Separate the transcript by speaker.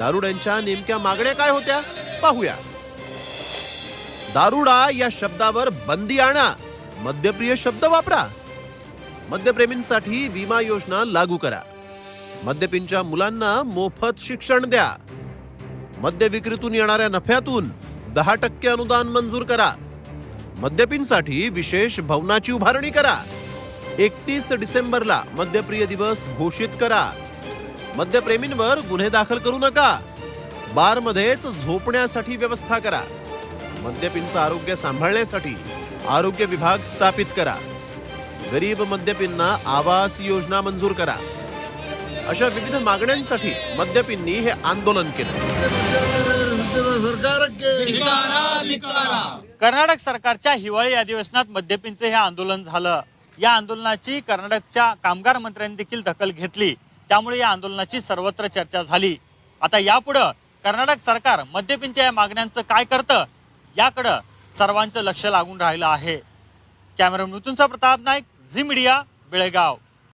Speaker 1: दारुड्यांच्या नेमक्या मागण्या काय होत्या? पाहूया. दारुडा या शब्दावर बंदी आणा. मद्यप्रिय शब्द वापरा. मद्यप्रेमींसाठी विमा योजना लागू करा. मद्यपींच्या मुलांना मोफत शिक्षण द्या. मद्य विक्रीतून येणाऱ्या नफ्यातून दहा टक्के अनुदान मंजूर करा. मद्यपींसाठी विशेष भवनाची उभारणी करा. एकतीस डिसेंबरला मद्यप्रिय दिवस घोषित करा. मद्यप्रेमींवर गुन्हे दाखल करू नका. बारमध्येच झोपण्यासाठी व्यवस्था करा. मद्यपींचं आरोग्य सांभाळण्यासाठी आरोग्य विभाग स्थापित करा. गरीब मद्यपींना आवास योजना मंजूर करा. अशा विविध मागण्यांसाठी मद्यपींनी हे आंदोलन केलं.
Speaker 2: कर्नाटक सरकारच्या हिवाळी अधिवेशनात मद्यपींचे हे आंदोलन झालं. या आंदोलनाची कर्नाटकच्या कामगार मंत्र्यांनी देखील दखल घेतली. त्यामुळे या आंदोलनाची सर्वत्र चर्चा झाली. आता यापुढं कर्नाटक सरकार मद्यपींच्या या मागण्यांचं काय करतं याकडं सर्वांचं लक्ष लागून राहिलं आहे. कॅमेरा मृत्यूंचा प्रताप नाईक झी मीडिया बेळगाव.